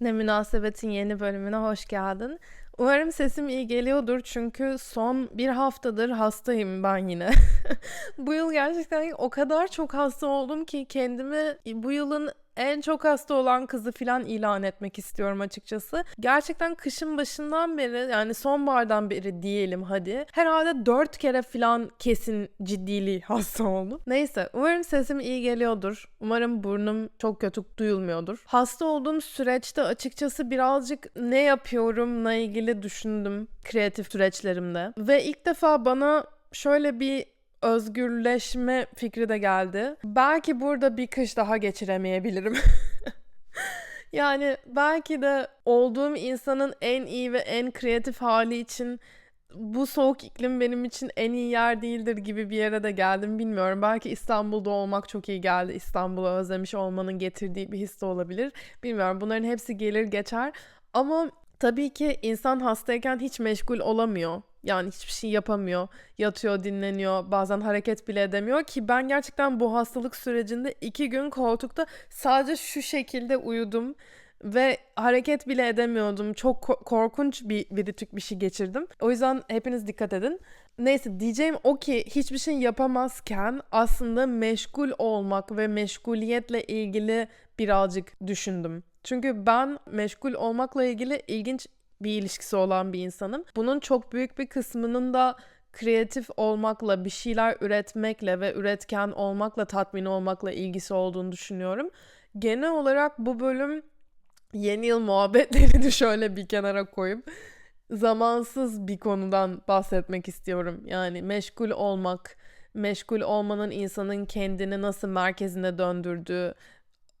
Ne Münasebet'in yeni bölümüne hoş geldin. Umarım sesim iyi geliyordur çünkü son bir haftadır hastayım ben yine. Bu yıl gerçekten o kadar çok hasta oldum ki kendimi bu yılın en çok hasta olan kızı filan ilan etmek istiyorum açıkçası. Gerçekten kışın başından beri yani sonbahardan beri diyelim hadi. Herhalde dört kere filan kesin ciddiliği hasta oldum. Neyse umarım sesim iyi geliyordur. Umarım burnum çok kötü duyulmuyordur. Hasta olduğum süreçte açıkçası birazcık ne yapıyorumla ilgili düşündüm kreatif süreçlerimde. Ve ilk defa bana şöyle bir özgürleşme fikri de geldi. Belki burada bir kış daha geçiremeyebilirim. yani belki de olduğum insanın en iyi ve en kreatif hali için bu soğuk iklim benim için en iyi yer değildir gibi bir yere de geldim bilmiyorum. Belki İstanbul'da olmak çok iyi geldi. İstanbul'u özlemiş olmanın getirdiği bir his de olabilir. Bilmiyorum bunların hepsi gelir geçer. Ama tabii ki insan hastayken hiç meşgul olamıyor. Yani hiçbir şey yapamıyor. Yatıyor, dinleniyor. Bazen hareket bile edemiyor ki ben gerçekten bu hastalık sürecinde iki gün koltukta sadece şu şekilde uyudum ve hareket bile edemiyordum. Çok korkunç bir, ritük bir şey geçirdim. O yüzden hepiniz dikkat edin. Neyse diyeceğim o ki hiçbir şey yapamazken aslında meşgul olmak ve meşguliyetle ilgili birazcık düşündüm. Çünkü ben meşgul olmakla ilgili ilginç bir ilişkisi olan bir insanım. Bunun çok büyük bir kısmının da kreatif olmakla, bir şeyler üretmekle ve üretken olmakla, tatmin olmakla ilgisi olduğunu düşünüyorum. Genel olarak bu bölüm yeni yıl muhabbetlerini şöyle bir kenara koyup zamansız bir konudan bahsetmek istiyorum. Yani meşgul olmak, meşgul olmanın insanın kendini nasıl merkezine döndürdüğü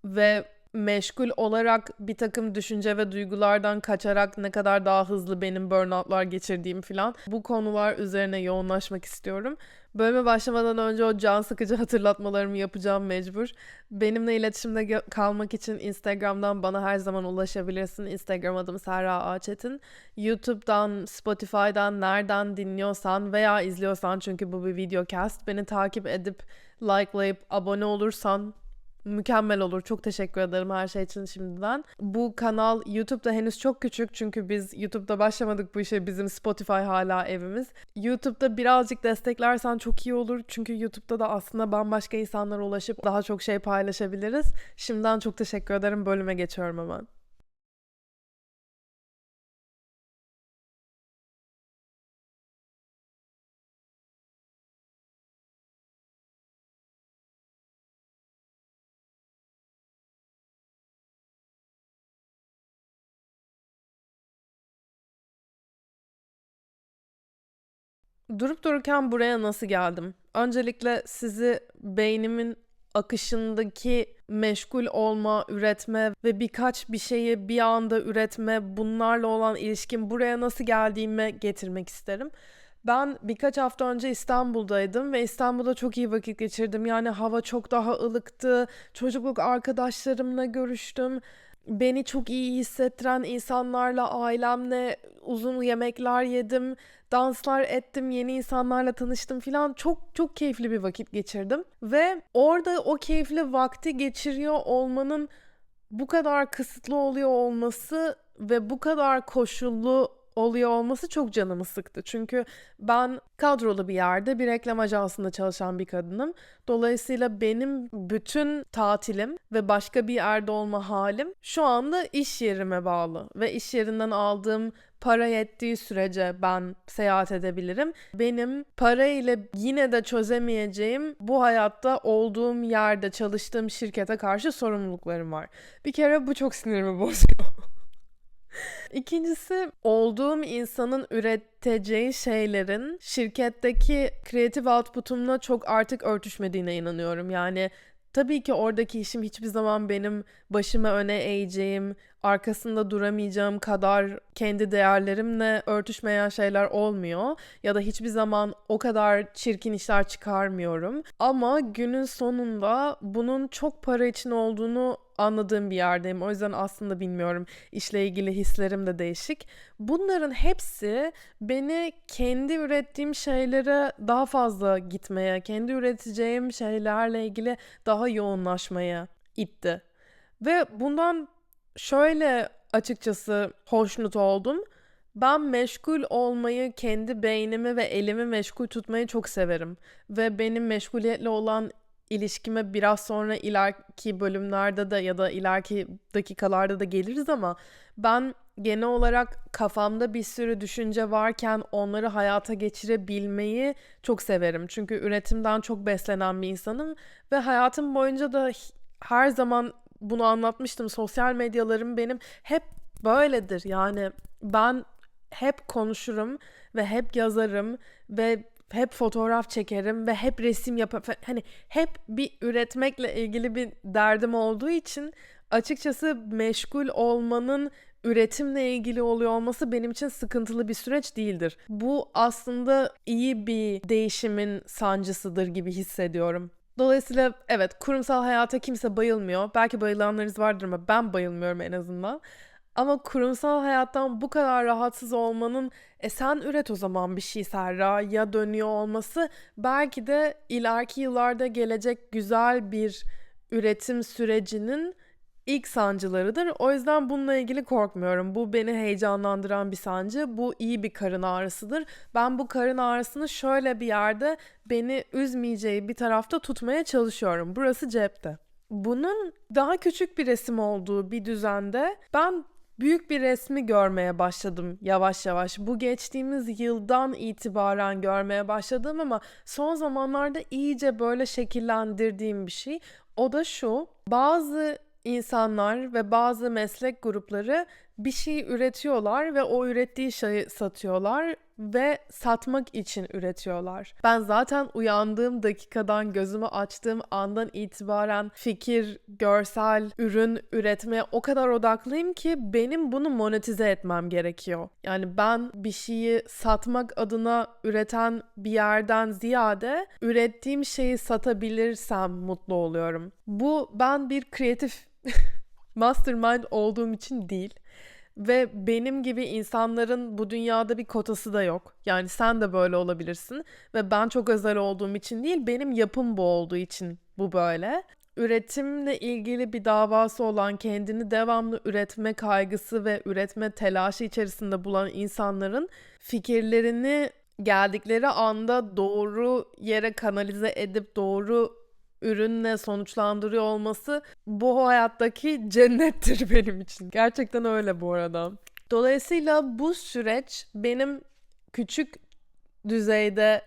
ve meşgul olarak bir takım düşünce ve duygulardan kaçarak ne kadar daha hızlı benim burnoutlar geçirdiğim falan bu konular üzerine yoğunlaşmak istiyorum. Bölüme başlamadan önce o can sıkıcı hatırlatmalarımı yapacağım mecbur. Benimle iletişimde kalmak için Instagram'dan bana her zaman ulaşabilirsin. Instagram adım Serra Ağaçetin. YouTube'dan, Spotify'dan nereden dinliyorsan veya izliyorsan çünkü bu bir videocast beni takip edip likelayıp abone olursan mükemmel olur. Çok teşekkür ederim her şey için şimdiden. Bu kanal YouTube'da henüz çok küçük çünkü biz YouTube'da başlamadık bu işe. Bizim Spotify hala evimiz. YouTube'da birazcık desteklersen çok iyi olur. Çünkü YouTube'da da aslında bambaşka insanlara ulaşıp daha çok şey paylaşabiliriz. Şimdiden çok teşekkür ederim. Bölüme geçiyorum hemen. Durup dururken buraya nasıl geldim? Öncelikle sizi beynimin akışındaki meşgul olma, üretme ve birkaç bir şeyi bir anda üretme, bunlarla olan ilişkim buraya nasıl geldiğime getirmek isterim. Ben birkaç hafta önce İstanbul'daydım ve İstanbul'da çok iyi vakit geçirdim. Yani hava çok daha ılıktı. Çocukluk arkadaşlarımla görüştüm beni çok iyi hissettiren insanlarla, ailemle uzun yemekler yedim, danslar ettim, yeni insanlarla tanıştım filan. Çok çok keyifli bir vakit geçirdim ve orada o keyifli vakti geçiriyor olmanın bu kadar kısıtlı oluyor olması ve bu kadar koşullu oluyor olması çok canımı sıktı. Çünkü ben kadrolu bir yerde bir reklam ajansında çalışan bir kadınım. Dolayısıyla benim bütün tatilim ve başka bir yerde olma halim şu anda iş yerime bağlı ve iş yerinden aldığım para yettiği sürece ben seyahat edebilirim. Benim para ile yine de çözemeyeceğim bu hayatta olduğum yerde çalıştığım şirkete karşı sorumluluklarım var. Bir kere bu çok sinirimi bozuyor. İkincisi olduğum insanın üreteceği şeylerin şirketteki kreatif output'umla çok artık örtüşmediğine inanıyorum. Yani Tabii ki oradaki işim hiçbir zaman benim başıma öne eğeceğim, arkasında duramayacağım kadar kendi değerlerimle örtüşmeyen şeyler olmuyor ya da hiçbir zaman o kadar çirkin işler çıkarmıyorum. Ama günün sonunda bunun çok para için olduğunu anladığım bir yerdeyim. O yüzden aslında bilmiyorum. İşle ilgili hislerim de değişik. Bunların hepsi beni kendi ürettiğim şeylere daha fazla gitmeye, kendi üreteceğim şeylerle ilgili daha yoğunlaşmaya itti. Ve bundan şöyle açıkçası hoşnut oldum. Ben meşgul olmayı, kendi beynimi ve elimi meşgul tutmayı çok severim. Ve benim meşguliyetle olan ilişkime biraz sonra ileriki bölümlerde de ya da ileriki dakikalarda da geliriz ama ben genel olarak kafamda bir sürü düşünce varken onları hayata geçirebilmeyi çok severim. Çünkü üretimden çok beslenen bir insanım ve hayatım boyunca da her zaman bunu anlatmıştım. Sosyal medyalarım benim hep böyledir. Yani ben hep konuşurum ve hep yazarım ve hep fotoğraf çekerim ve hep resim yaparım. Hani hep bir üretmekle ilgili bir derdim olduğu için açıkçası meşgul olmanın üretimle ilgili oluyor olması benim için sıkıntılı bir süreç değildir. Bu aslında iyi bir değişimin sancısıdır gibi hissediyorum. Dolayısıyla evet kurumsal hayata kimse bayılmıyor. Belki bayılanlarınız vardır ama ben bayılmıyorum en azından. Ama kurumsal hayattan bu kadar rahatsız olmanın e sen üret o zaman bir şey Serra ya dönüyor olması belki de ileriki yıllarda gelecek güzel bir üretim sürecinin ilk sancılarıdır. O yüzden bununla ilgili korkmuyorum. Bu beni heyecanlandıran bir sancı. Bu iyi bir karın ağrısıdır. Ben bu karın ağrısını şöyle bir yerde beni üzmeyeceği bir tarafta tutmaya çalışıyorum. Burası cepte. Bunun daha küçük bir resim olduğu bir düzende ben büyük bir resmi görmeye başladım yavaş yavaş. Bu geçtiğimiz yıldan itibaren görmeye başladım ama son zamanlarda iyice böyle şekillendirdiğim bir şey. O da şu. Bazı insanlar ve bazı meslek grupları bir şey üretiyorlar ve o ürettiği şeyi satıyorlar ve satmak için üretiyorlar. Ben zaten uyandığım dakikadan gözümü açtığım andan itibaren fikir, görsel, ürün üretmeye o kadar odaklıyım ki benim bunu monetize etmem gerekiyor. Yani ben bir şeyi satmak adına üreten bir yerden ziyade ürettiğim şeyi satabilirsem mutlu oluyorum. Bu ben bir kreatif mastermind olduğum için değil. Ve benim gibi insanların bu dünyada bir kotası da yok. Yani sen de böyle olabilirsin. Ve ben çok özel olduğum için değil, benim yapım bu olduğu için bu böyle. Üretimle ilgili bir davası olan, kendini devamlı üretme kaygısı ve üretme telaşı içerisinde bulan insanların fikirlerini geldikleri anda doğru yere kanalize edip doğru ürünle sonuçlandırıyor olması bu hayattaki cennettir benim için. Gerçekten öyle bu arada. Dolayısıyla bu süreç benim küçük düzeyde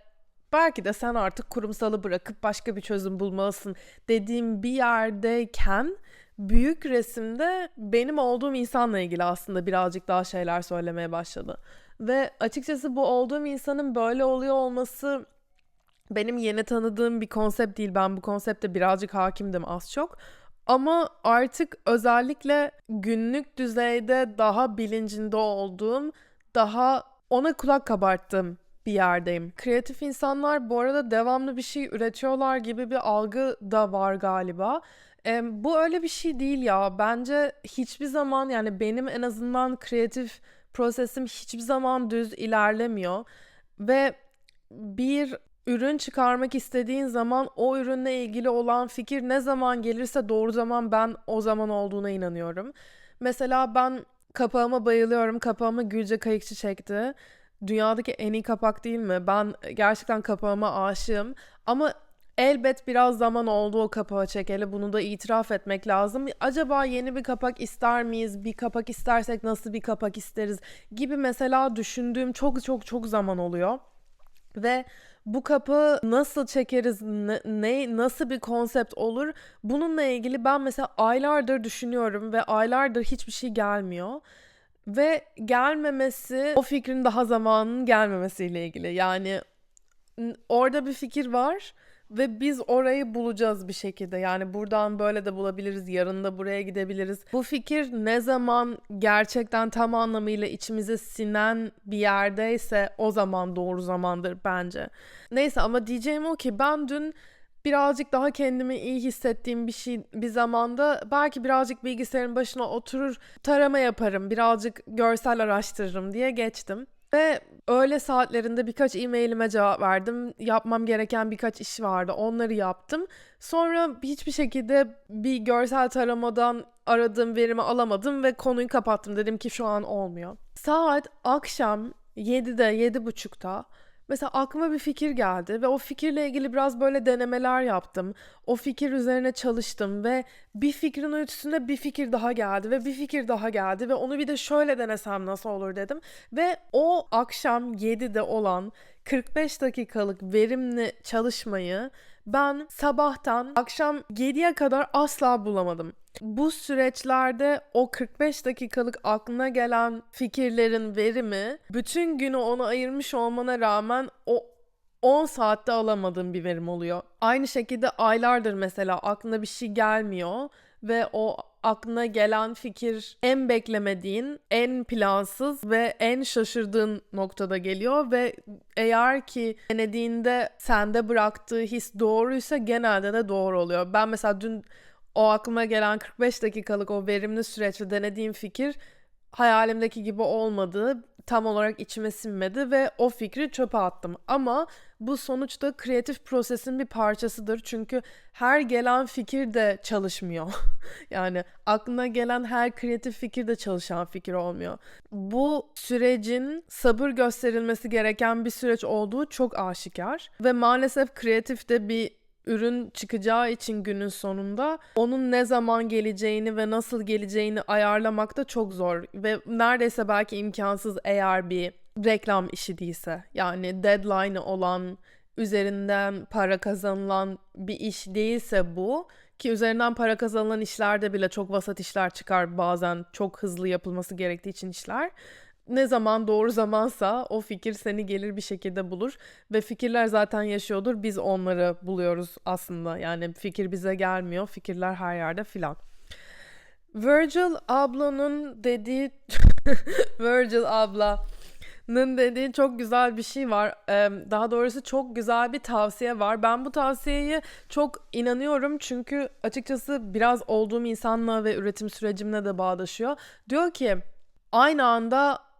belki de sen artık kurumsalı bırakıp başka bir çözüm bulmalısın dediğim bir yerdeyken büyük resimde benim olduğum insanla ilgili aslında birazcık daha şeyler söylemeye başladı. Ve açıkçası bu olduğum insanın böyle oluyor olması benim yeni tanıdığım bir konsept değil. Ben bu konsepte birazcık hakimdim az çok. Ama artık özellikle günlük düzeyde daha bilincinde olduğum, daha ona kulak kabarttığım bir yerdeyim. Kreatif insanlar bu arada devamlı bir şey üretiyorlar gibi bir algı da var galiba. E, bu öyle bir şey değil ya. Bence hiçbir zaman yani benim en azından kreatif prosesim hiçbir zaman düz ilerlemiyor. Ve bir ürün çıkarmak istediğin zaman o ürünle ilgili olan fikir ne zaman gelirse doğru zaman ben o zaman olduğuna inanıyorum. Mesela ben kapağıma bayılıyorum. Kapağıma Gülce Kayıkçı çekti. Dünyadaki en iyi kapak değil mi? Ben gerçekten kapağıma aşığım. Ama elbet biraz zaman oldu o kapağı çekeli. Bunu da itiraf etmek lazım. Acaba yeni bir kapak ister miyiz? Bir kapak istersek nasıl bir kapak isteriz? Gibi mesela düşündüğüm çok çok çok zaman oluyor. Ve bu kapı nasıl çekeriz, ne, ne nasıl bir konsept olur? Bununla ilgili ben mesela aylardır düşünüyorum ve aylardır hiçbir şey gelmiyor. Ve gelmemesi o fikrin daha zamanının gelmemesiyle ilgili. Yani orada bir fikir var ve biz orayı bulacağız bir şekilde. Yani buradan böyle de bulabiliriz, yarın da buraya gidebiliriz. Bu fikir ne zaman gerçekten tam anlamıyla içimize sinen bir yerdeyse o zaman doğru zamandır bence. Neyse ama diyeceğim o ki ben dün birazcık daha kendimi iyi hissettiğim bir şey bir zamanda belki birazcık bilgisayarın başına oturur tarama yaparım birazcık görsel araştırırım diye geçtim. Ve öğle saatlerinde birkaç e-mailime cevap verdim. Yapmam gereken birkaç iş vardı. Onları yaptım. Sonra hiçbir şekilde bir görsel taramadan aradığım verimi alamadım ve konuyu kapattım. Dedim ki şu an olmuyor. Saat akşam 7'de, 7.30'da Mesela aklıma bir fikir geldi ve o fikirle ilgili biraz böyle denemeler yaptım. O fikir üzerine çalıştım ve bir fikrin üstünde bir fikir daha geldi ve bir fikir daha geldi ve onu bir de şöyle denesem nasıl olur dedim. Ve o akşam 7'de olan 45 dakikalık verimli çalışmayı ben sabahtan akşam 7'ye kadar asla bulamadım. Bu süreçlerde o 45 dakikalık aklına gelen fikirlerin verimi bütün günü ona ayırmış olmana rağmen o 10 saatte alamadığım bir verim oluyor. Aynı şekilde aylardır mesela aklına bir şey gelmiyor ve o aklına gelen fikir en beklemediğin, en plansız ve en şaşırdığın noktada geliyor ve eğer ki denediğinde sende bıraktığı his doğruysa genelde de doğru oluyor. Ben mesela dün o aklıma gelen 45 dakikalık o verimli süreçte denediğim fikir hayalimdeki gibi olmadı. Tam olarak içime sinmedi ve o fikri çöpe attım. Ama bu sonuçta kreatif prosesin bir parçasıdır. Çünkü her gelen fikir de çalışmıyor. yani aklına gelen her kreatif fikir de çalışan fikir olmuyor. Bu sürecin sabır gösterilmesi gereken bir süreç olduğu çok aşikar. Ve maalesef kreatif de bir ürün çıkacağı için günün sonunda onun ne zaman geleceğini ve nasıl geleceğini ayarlamak da çok zor ve neredeyse belki imkansız eğer bir reklam işi değilse. Yani deadline olan, üzerinden para kazanılan bir iş değilse bu ki üzerinden para kazanılan işlerde bile çok vasat işler çıkar bazen çok hızlı yapılması gerektiği için işler ne zaman doğru zamansa o fikir seni gelir bir şekilde bulur ve fikirler zaten yaşıyordur. Biz onları buluyoruz aslında. Yani fikir bize gelmiyor. Fikirler her yerde filan. Virgil ablanın dediği Virgil ablanın dediği çok güzel bir şey var. Daha doğrusu çok güzel bir tavsiye var. Ben bu tavsiyeyi çok inanıyorum çünkü açıkçası biraz olduğum insanla ve üretim sürecimle de bağdaşıyor. Diyor ki aynı anda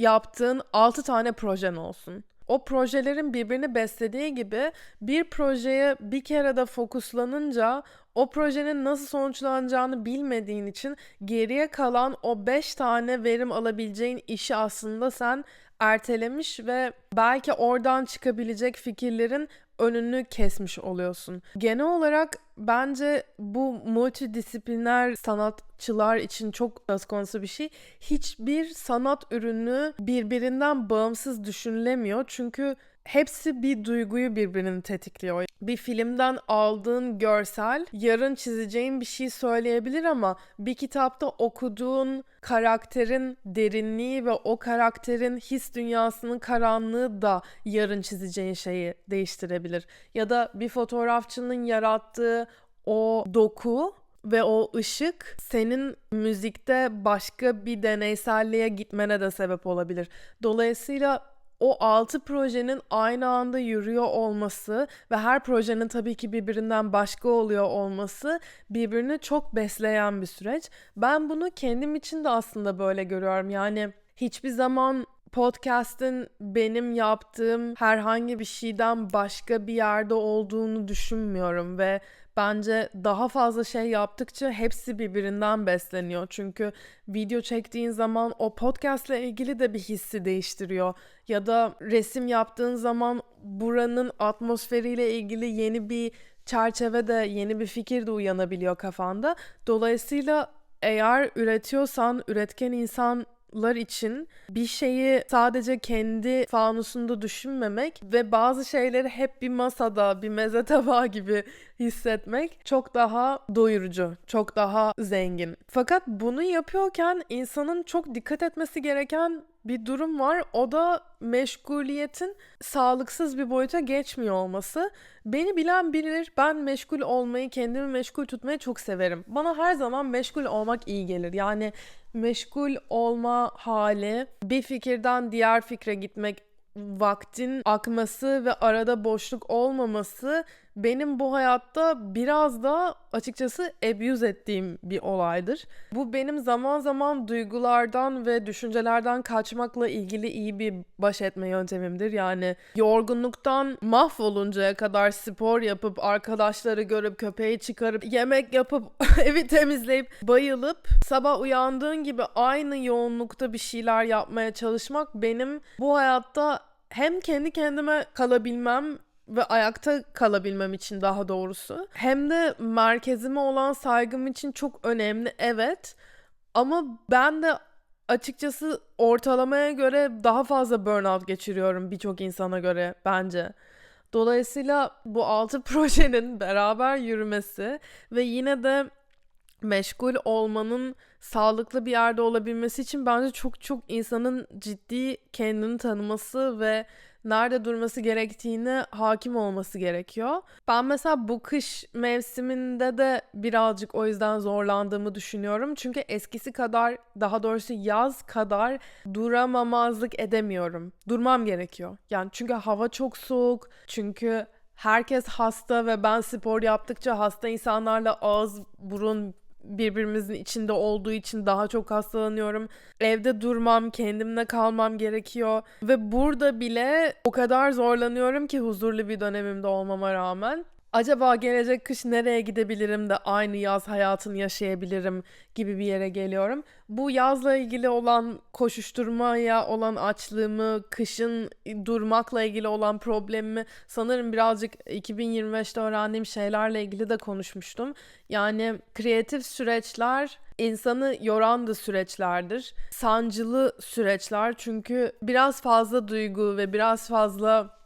yaptığın 6 tane projen olsun. O projelerin birbirini beslediği gibi bir projeye bir kere de fokuslanınca o projenin nasıl sonuçlanacağını bilmediğin için geriye kalan o 5 tane verim alabileceğin işi aslında sen ertelemiş ve belki oradan çıkabilecek fikirlerin önünü kesmiş oluyorsun. Genel olarak bence bu multidisipliner sanatçılar için çok söz konusu bir şey. Hiçbir sanat ürünü birbirinden bağımsız düşünülemiyor. Çünkü hepsi bir duyguyu birbirini tetikliyor. Bir filmden aldığın görsel yarın çizeceğin bir şey söyleyebilir ama bir kitapta okuduğun karakterin derinliği ve o karakterin his dünyasının karanlığı da yarın çizeceğin şeyi değiştirebilir. Ya da bir fotoğrafçının yarattığı o doku ve o ışık senin müzikte başka bir deneyselliğe gitmene de sebep olabilir. Dolayısıyla o altı projenin aynı anda yürüyor olması ve her projenin tabii ki birbirinden başka oluyor olması birbirini çok besleyen bir süreç. Ben bunu kendim için de aslında böyle görüyorum. Yani hiçbir zaman podcast'in benim yaptığım herhangi bir şeyden başka bir yerde olduğunu düşünmüyorum ve bence daha fazla şey yaptıkça hepsi birbirinden besleniyor. Çünkü video çektiğin zaman o podcast'le ilgili de bir hissi değiştiriyor. Ya da resim yaptığın zaman buranın atmosferiyle ilgili yeni bir çerçeve de yeni bir fikir de uyanabiliyor kafanda. Dolayısıyla eğer üretiyorsan, üretken insan lar için bir şeyi sadece kendi fanusunda düşünmemek ve bazı şeyleri hep bir masada, bir meze tabağı gibi hissetmek çok daha doyurucu, çok daha zengin. Fakat bunu yapıyorken insanın çok dikkat etmesi gereken bir durum var. O da meşguliyetin sağlıksız bir boyuta geçmiyor olması. Beni bilen bilir. Ben meşgul olmayı, kendimi meşgul tutmayı çok severim. Bana her zaman meşgul olmak iyi gelir. Yani meşgul olma hali, bir fikirden diğer fikre gitmek, vaktin akması ve arada boşluk olmaması benim bu hayatta biraz da açıkçası abuse ettiğim bir olaydır. Bu benim zaman zaman duygulardan ve düşüncelerden kaçmakla ilgili iyi bir baş etme yöntemimdir. Yani yorgunluktan mahvoluncaya kadar spor yapıp arkadaşları görüp köpeği çıkarıp yemek yapıp evi temizleyip bayılıp sabah uyandığın gibi aynı yoğunlukta bir şeyler yapmaya çalışmak benim bu hayatta hem kendi kendime kalabilmem ve ayakta kalabilmem için daha doğrusu hem de merkezime olan saygım için çok önemli evet ama ben de açıkçası ortalamaya göre daha fazla burnout geçiriyorum birçok insana göre bence. Dolayısıyla bu altı projenin beraber yürümesi ve yine de meşgul olmanın sağlıklı bir yerde olabilmesi için bence çok çok insanın ciddi kendini tanıması ve nerede durması gerektiğine hakim olması gerekiyor. Ben mesela bu kış mevsiminde de birazcık o yüzden zorlandığımı düşünüyorum. Çünkü eskisi kadar daha doğrusu yaz kadar duramamazlık edemiyorum. Durmam gerekiyor. Yani çünkü hava çok soğuk. Çünkü herkes hasta ve ben spor yaptıkça hasta insanlarla ağız burun birbirimizin içinde olduğu için daha çok hastalanıyorum. Evde durmam, kendimle kalmam gerekiyor ve burada bile o kadar zorlanıyorum ki huzurlu bir dönemimde olmama rağmen. Acaba gelecek kış nereye gidebilirim de aynı yaz hayatını yaşayabilirim gibi bir yere geliyorum. Bu yazla ilgili olan koşuşturmaya olan açlığımı, kışın durmakla ilgili olan problemimi sanırım birazcık 2025'te öğrendiğim şeylerle ilgili de konuşmuştum. Yani kreatif süreçler insanı yoran da süreçlerdir. Sancılı süreçler çünkü biraz fazla duygu ve biraz fazla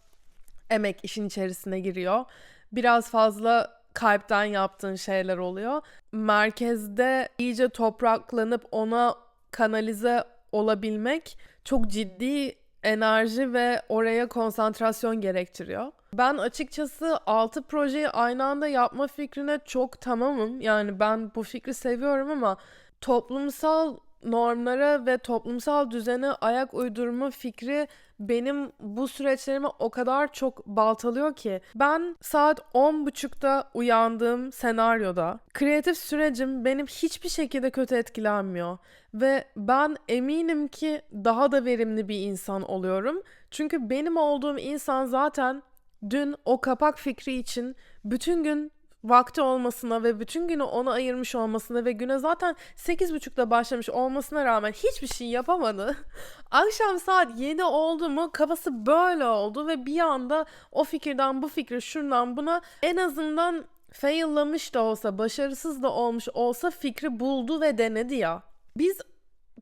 emek işin içerisine giriyor biraz fazla kalpten yaptığın şeyler oluyor. Merkezde iyice topraklanıp ona kanalize olabilmek çok ciddi enerji ve oraya konsantrasyon gerektiriyor. Ben açıkçası 6 projeyi aynı anda yapma fikrine çok tamamım. Yani ben bu fikri seviyorum ama toplumsal normlara ve toplumsal düzene ayak uydurma fikri benim bu süreçlerimi o kadar çok baltalıyor ki ben saat 10.30'da uyandığım senaryoda kreatif sürecim benim hiçbir şekilde kötü etkilenmiyor ve ben eminim ki daha da verimli bir insan oluyorum. Çünkü benim olduğum insan zaten dün o kapak fikri için bütün gün vakti olmasına ve bütün günü ona ayırmış olmasına ve güne zaten 8.30'da başlamış olmasına rağmen hiçbir şey yapamadı. Akşam saat 7 oldu mu kafası böyle oldu ve bir anda o fikirden bu fikre şundan buna en azından faillamış da olsa başarısız da olmuş olsa fikri buldu ve denedi ya. Biz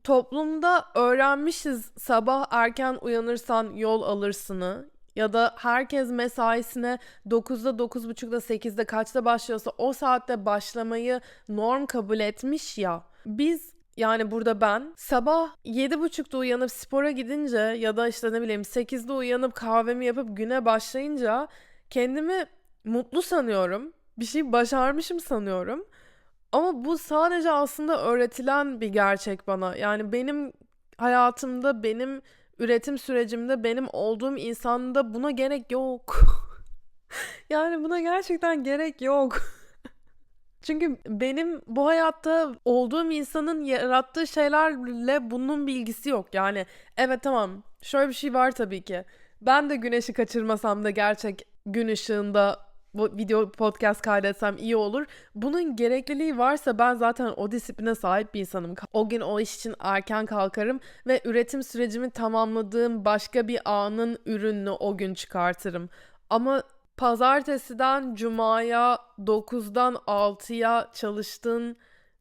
toplumda öğrenmişiz sabah erken uyanırsan yol alırsını ya da herkes mesaisine 9'da 9.30'da 8'de kaçta başlıyorsa o saatte başlamayı norm kabul etmiş ya. Biz yani burada ben sabah 7.30'da uyanıp spora gidince ya da işte ne bileyim 8'de uyanıp kahvemi yapıp güne başlayınca kendimi mutlu sanıyorum. Bir şey başarmışım sanıyorum. Ama bu sadece aslında öğretilen bir gerçek bana. Yani benim hayatımda benim üretim sürecimde benim olduğum insanda buna gerek yok. yani buna gerçekten gerek yok. Çünkü benim bu hayatta olduğum insanın yarattığı şeylerle bunun bilgisi yok. Yani evet tamam şöyle bir şey var tabii ki. Ben de güneşi kaçırmasam da gerçek gün ışığında bu video podcast kaydetsem iyi olur. Bunun gerekliliği varsa ben zaten o disipline sahip bir insanım. O gün o iş için erken kalkarım ve üretim sürecimi tamamladığım başka bir anın ürününü o gün çıkartırım. Ama pazartesiden cumaya 9'dan 6'ya çalıştığın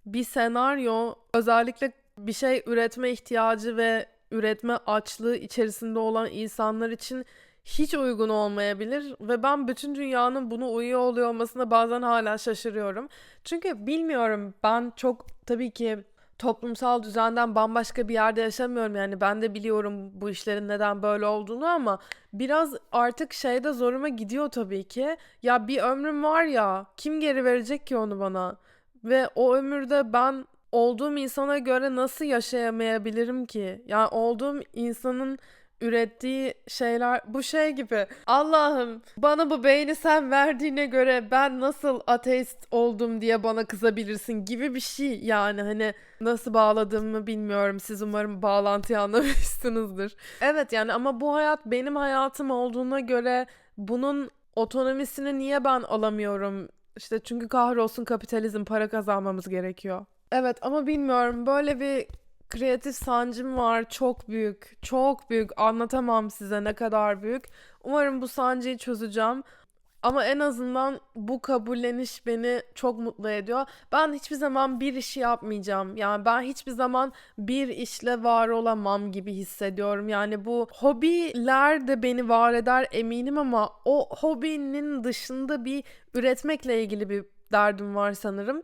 bir senaryo özellikle bir şey üretme ihtiyacı ve üretme açlığı içerisinde olan insanlar için hiç uygun olmayabilir ve ben bütün dünyanın bunu uyuyor oluyor olmasına bazen hala şaşırıyorum. Çünkü bilmiyorum ben çok tabii ki toplumsal düzenden bambaşka bir yerde yaşamıyorum yani ben de biliyorum bu işlerin neden böyle olduğunu ama biraz artık şeyde zoruma gidiyor tabii ki. Ya bir ömrüm var ya kim geri verecek ki onu bana? Ve o ömürde ben olduğum insana göre nasıl yaşayamayabilirim ki? Yani olduğum insanın ürettiği şeyler bu şey gibi. Allah'ım bana bu beyni sen verdiğine göre ben nasıl ateist oldum diye bana kızabilirsin gibi bir şey yani hani nasıl bağladığımı bilmiyorum. Siz umarım bağlantıyı anlamışsınızdır. Evet yani ama bu hayat benim hayatım olduğuna göre bunun otonomisini niye ben alamıyorum? İşte çünkü kahrolsun kapitalizm para kazanmamız gerekiyor. Evet ama bilmiyorum böyle bir kreatif sancım var çok büyük çok büyük anlatamam size ne kadar büyük. Umarım bu sancıyı çözeceğim. Ama en azından bu kabulleniş beni çok mutlu ediyor. Ben hiçbir zaman bir işi yapmayacağım. Yani ben hiçbir zaman bir işle var olamam gibi hissediyorum. Yani bu hobiler de beni var eder eminim ama o hobinin dışında bir üretmekle ilgili bir derdim var sanırım.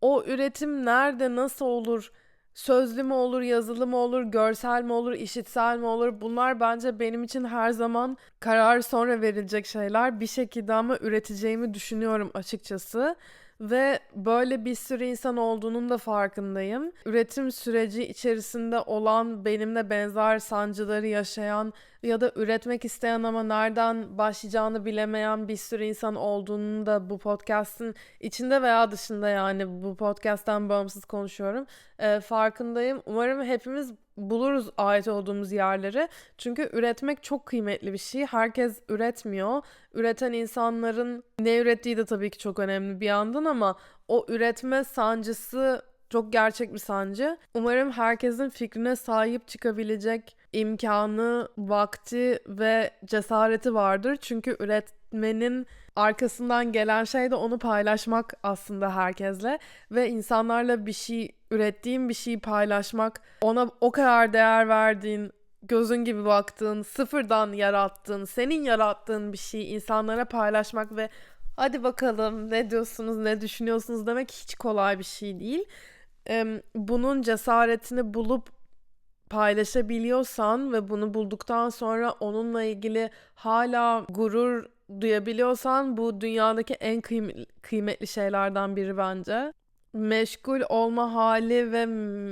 O üretim nerede, nasıl olur? Sözlü mü olur, yazılı mı olur, görsel mi olur, işitsel mi olur? Bunlar bence benim için her zaman karar sonra verilecek şeyler. Bir şekilde ama üreteceğimi düşünüyorum açıkçası. Ve böyle bir sürü insan olduğunun da farkındayım. Üretim süreci içerisinde olan, benimle benzer sancıları yaşayan ya da üretmek isteyen ama nereden başlayacağını bilemeyen bir sürü insan olduğunu da bu podcast'in içinde veya dışında yani bu podcast'ten bağımsız konuşuyorum. Ee, farkındayım. Umarım hepimiz buluruz ait olduğumuz yerleri. Çünkü üretmek çok kıymetli bir şey. Herkes üretmiyor. Üreten insanların ne ürettiği de tabii ki çok önemli bir yandan ama o üretme sancısı çok gerçek bir sancı. Umarım herkesin fikrine sahip çıkabilecek imkanı, vakti ve cesareti vardır. Çünkü üretmenin arkasından gelen şey de onu paylaşmak aslında herkesle ve insanlarla bir şey ürettiğin bir şeyi paylaşmak, ona o kadar değer verdiğin, gözün gibi baktığın, sıfırdan yarattığın, senin yarattığın bir şeyi insanlara paylaşmak ve hadi bakalım ne diyorsunuz, ne düşünüyorsunuz demek hiç kolay bir şey değil. Bunun cesaretini bulup paylaşabiliyorsan ve bunu bulduktan sonra onunla ilgili hala gurur duyabiliyorsan bu dünyadaki en kıymetli şeylerden biri bence meşgul olma hali ve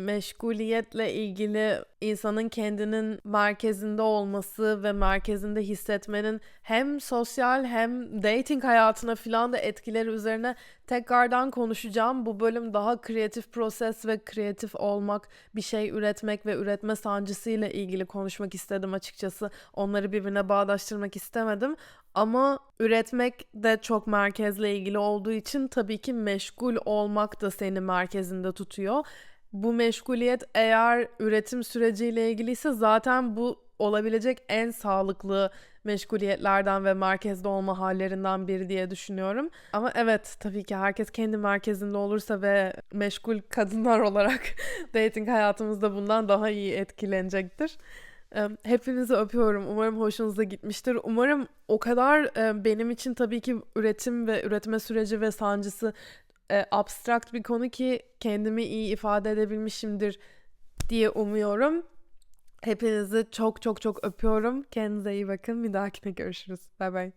meşguliyetle ilgili insanın kendinin merkezinde olması ve merkezinde hissetmenin hem sosyal hem dating hayatına filan da etkileri üzerine tekrardan konuşacağım. Bu bölüm daha kreatif proses ve kreatif olmak, bir şey üretmek ve üretme sancısıyla ilgili konuşmak istedim açıkçası. Onları birbirine bağdaştırmak istemedim. Ama üretmek de çok merkezle ilgili olduğu için tabii ki meşgul olmak da seni merkezinde tutuyor. Bu meşguliyet eğer üretim süreciyle ilgiliyse zaten bu olabilecek en sağlıklı meşguliyetlerden ve merkezde olma hallerinden biri diye düşünüyorum. Ama evet tabii ki herkes kendi merkezinde olursa ve meşgul kadınlar olarak dating hayatımızda bundan daha iyi etkilenecektir. Hepinizi öpüyorum. Umarım hoşunuza gitmiştir. Umarım o kadar benim için tabii ki üretim ve üretme süreci ve sancısı abstrakt bir konu ki kendimi iyi ifade edebilmişimdir diye umuyorum. Hepinizi çok çok çok öpüyorum. Kendinize iyi bakın. Bir dahakine görüşürüz. Bay bay.